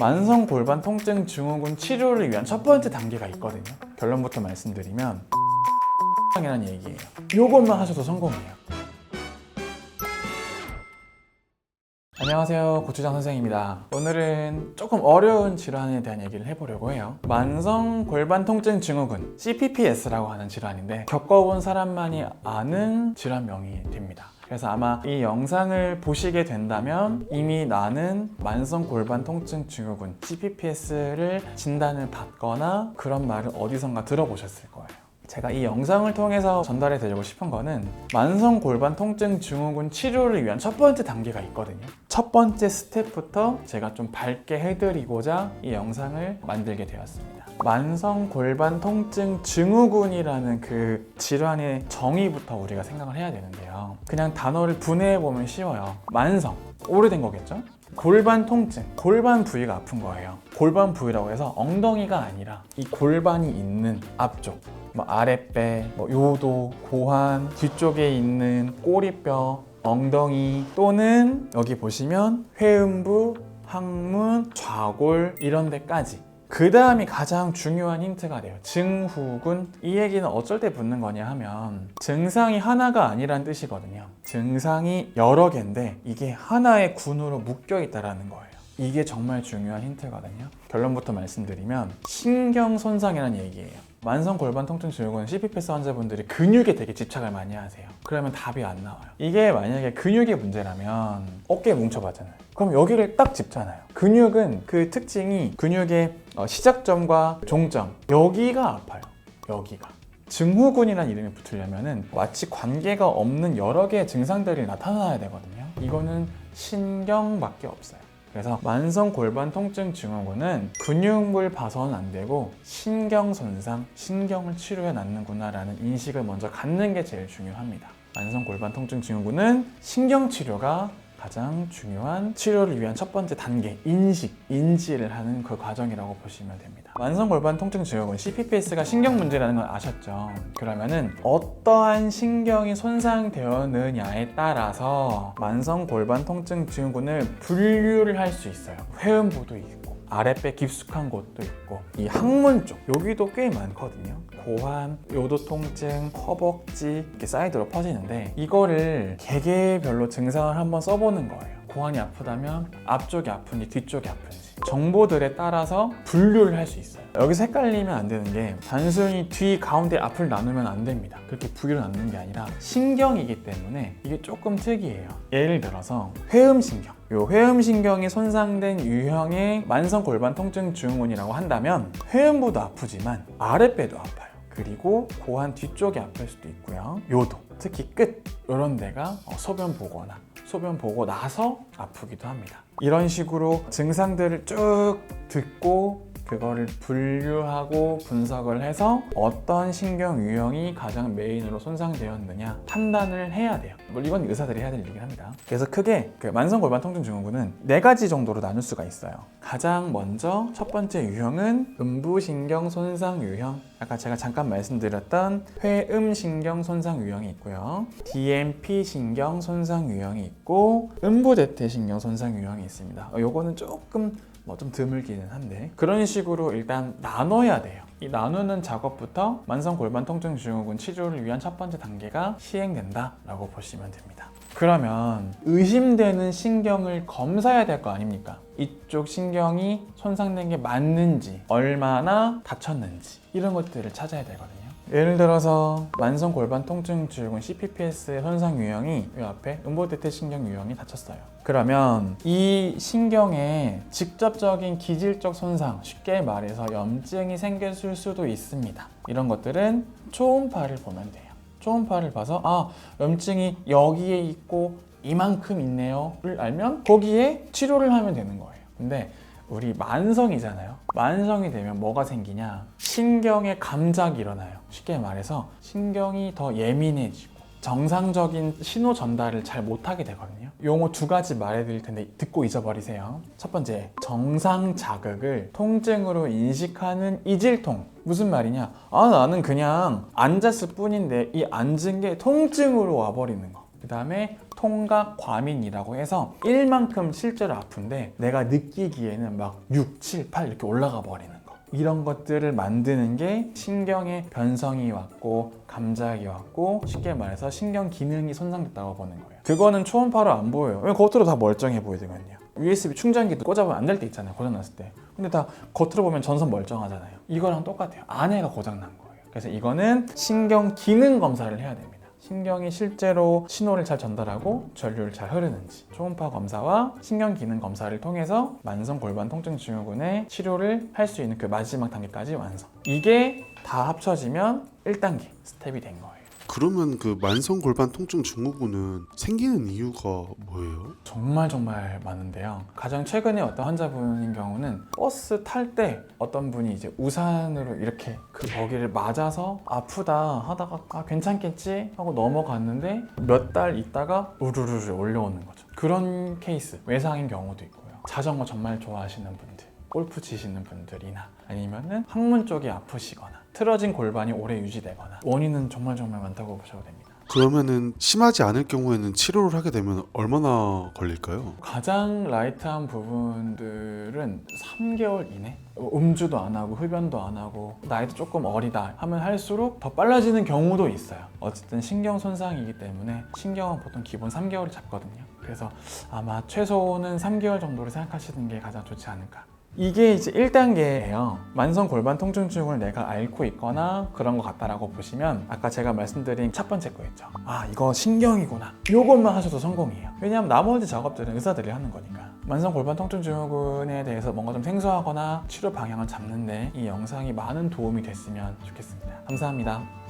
만성 골반 통증 증후군 치료를 위한 첫 번째 단계가 있거든요. 결론부터 말씀드리면 이라는 얘기예요. 이것만 하셔도 성공이에요. 안녕하세요. 고추장 선생입니다. 오늘은 조금 어려운 질환에 대한 얘기를 해보려고 해요. 만성 골반 통증 증후군, CPPS라고 하는 질환인데 겪어본 사람만이 아는 질환명이 됩니다. 그래서 아마 이 영상을 보시게 된다면 이미 나는 만성 골반 통증 증후군, CPPS를 진단을 받거나 그런 말을 어디선가 들어보셨을 거예요. 제가 이 영상을 통해서 전달해 드리고 싶은 거는 만성 골반 통증 증후군 치료를 위한 첫 번째 단계가 있거든요. 첫 번째 스텝부터 제가 좀 밝게 해드리고자 이 영상을 만들게 되었습니다. 만성 골반 통증 증후군이라는 그 질환의 정의부터 우리가 생각을 해야 되는데요. 그냥 단어를 분해해 보면 쉬워요. 만성 오래된 거겠죠? 골반 통증, 골반 부위가 아픈 거예요. 골반 부위라고 해서 엉덩이가 아니라 이 골반이 있는 앞쪽, 뭐 아랫배, 뭐 요도, 고환, 뒤쪽에 있는 꼬리뼈, 엉덩이 또는 여기 보시면 회음부, 항문, 좌골 이런 데까지 그 다음이 가장 중요한 힌트가 돼요. 증후군. 이 얘기는 어쩔 때 붙는 거냐 하면 증상이 하나가 아니란 뜻이거든요. 증상이 여러 개인데 이게 하나의 군으로 묶여 있다라는 거예요. 이게 정말 중요한 힌트거든요. 결론부터 말씀드리면 신경 손상이라는 얘기예요. 만성 골반 통증 증후군 CPPS 환자분들이 근육에 되게 집착을 많이 하세요. 그러면 답이 안 나와요. 이게 만약에 근육의 문제라면 어깨에 뭉쳐봤잖아요. 그럼 여기를 딱 짚잖아요. 근육은 그 특징이 근육의 어, 시작점과 종점 여기가 아파요. 여기가. 증후군이라는 이름이 붙으려면은 마치 관계가 없는 여러 개의 증상들이 나타나야 되거든요. 이거는 신경밖에 없어요. 그래서 만성 골반 통증 증후군은 근육물 봐서는 안 되고 신경 손상, 신경을 치료해 놨는구나라는 인식을 먼저 갖는 게 제일 중요합니다. 만성 골반 통증 증후군은 신경 치료가 가장 중요한 치료를 위한 첫 번째 단계 인식, 인지를 하는 그 과정이라고 보시면 됩니다. 만성 골반 통증 증후군 CPPS가 신경 문제라는 걸 아셨죠? 그러면은 어떠한 신경이 손상되었느냐에 따라서 만성 골반 통증 증후군을 분류를 할 수 있어요. 회음부도 있고 아랫배 깊숙한 곳도 있고 이 항문 쪽 여기도 꽤 많거든요. 고환, 요도 통증, 허벅지 이렇게 사이드로 퍼지는데 이거를 개개별로 증상을 한번 써보는 거예요. 고환이 아프다면 앞쪽이 아픈지 뒤쪽이 아픈지 정보들에 따라서 분류를 할 수 있어요. 여기서 헷갈리면 안 되는 게 단순히 뒤 가운데 앞을 나누면 안 됩니다. 그렇게 부위를 나누는 게 아니라 신경이기 때문에 이게 조금 특이해요. 예를 들어서 회음신경. 요 회음신경이 손상된 유형의 만성 골반 통증 증후군이라고 한다면 회음부도 아프지만 아랫배도 아파요. 그리고 고환 뒤쪽이 아플 수도 있고요. 요도, 특히 끝 이런 데가 어, 소변 보거나 소변 보고 나서 아프기도 합니다. 이런 식으로 증상들을 쭉 듣고 그거를 분류하고 분석을 해서 어떤 신경 유형이 가장 메인으로 손상되었느냐 판단을 해야 돼요. 물론 이건 의사들이 해야 될 일이긴 합니다. 그래서 크게 그 만성 골반 통증 증후군은 네 가지 정도로 나눌 수가 있어요. 가장 먼저 첫 번째 유형은 음부신경 손상 유형. 아까 제가 잠깐 말씀드렸던 회음신경 손상 유형이 있고요. DMP 신경 손상 유형이 있고 음부대퇴 신경 손상 유형이 있습니다. 어, 요거는 조금 뭐 좀 드물기는 한데 그런 식으로 일단 나눠야 돼요. 이 나누는 작업부터 만성 골반 통증 증후군 치료를 위한 첫 번째 단계가 시행된다라고 보시면 됩니다. 그러면 의심되는 신경을 검사해야 될 거 아닙니까? 이쪽 신경이 손상된 게 맞는지, 얼마나 다쳤는지 이런 것들을 찾아야 되거든요. 예를 들어서 만성 골반 통증 증후군 CPPS의 손상 유형이 이 앞에 음보대퇴 신경 유형이 다쳤어요. 그러면 이 신경에 직접적인 기질적 손상, 쉽게 말해서 염증이 생겼을 수도 있습니다. 이런 것들은 초음파를 보면 돼요. 초음파를 봐서 아 염증이 여기에 있고 이만큼 있네요를 알면 거기에 치료를 하면 되는 거예요. 근데 우리 만성이잖아요. 만성이 되면 뭐가 생기냐? 신경의 감작이 일어나요. 쉽게 말해서 신경이 더 예민해지고 정상적인 신호 전달을 잘 못하게 되거든요. 용어 두 가지 말해드릴 텐데 듣고 잊어버리세요. 첫 번째, 정상 자극을 통증으로 인식하는 이질통. 무슨 말이냐? 아, 나는 그냥 앉았을 뿐인데 이 앉은 게 통증으로 와버리는 거. 그 다음에 통각 과민이라고 해서 1만큼 실제로 아픈데 내가 느끼기에는 막 6, 7, 8 이렇게 올라가 버리는 거. 이런 것들을 만드는 게 신경의 변성이 왔고 감작이 왔고 쉽게 말해서 신경 기능이 손상됐다고 보는 거예요. 그거는 초음파로 안 보여요. 왜 겉으로 다 멀쩡해 보이거든요. USB 충전기도 꽂아보면 안 될 때 있잖아요. 고장났을 때. 근데 다 겉으로 보면 전선 멀쩡하잖아요. 이거랑 똑같아요. 안에가 고장난 거예요. 그래서 이거는 신경 기능 검사를 해야 됩니다. 신경이 실제로 신호를 잘 전달하고 전류를 잘 흐르는지 초음파 검사와 신경 기능 검사를 통해서 만성 골반 통증 증후군의 치료를 할 수 있는 그 마지막 단계까지 완성. 이게 다 합쳐지면 1단계 스텝이 된 거예요. 그러면 그 만성 골반 통증 증후군은 생기는 이유가 뭐예요? 정말 정말 많은데요. 가장 최근에 어떤 환자분인 경우는 버스 탈 때 어떤 분이 이제 우산으로 이렇게 그 거기를 맞아서 아프다 하다가 아 괜찮겠지 하고 넘어갔는데 몇 달 있다가 우르르르 올려오는 거죠. 그런 케이스 외상인 경우도 있고요. 자전거 정말 좋아하시는 분들. 골프 치시는 분들이나 아니면은 항문 쪽이 아프시거나 틀어진 골반이 오래 유지되거나 원인은 정말 정말 많다고 보셔도 됩니다. 그러면은 심하지 않을 경우에는 치료를 하게 되면 얼마나 걸릴까요? 가장 라이트한 부분들은 3개월 이내 음주도 안 하고 흡연도 안 하고 나이도 조금 어리다 하면 할수록 더 빨라지는 경우도 있어요 어쨌든 신경 손상이기 때문에 신경은 보통 기본 3개월을 잡거든요 그래서 아마 최소는 3개월 정도를 생각하시는 게 가장 좋지 않을까 이게 이제 1단계예요. 만성 골반 통증 증후군을 내가 앓고 있거나 그런 것 같다라고 보시면 아까 제가 말씀드린 첫 번째 거였죠. 아 이거 신경이구나. 이것만 하셔도 성공이에요. 왜냐하면 나머지 작업들은 의사들이 하는 거니까. 만성 골반 통증 증후군에 대해서 뭔가 좀 생소하거나 치료 방향을 잡는데 이 영상이 많은 도움이 됐으면 좋겠습니다. 감사합니다.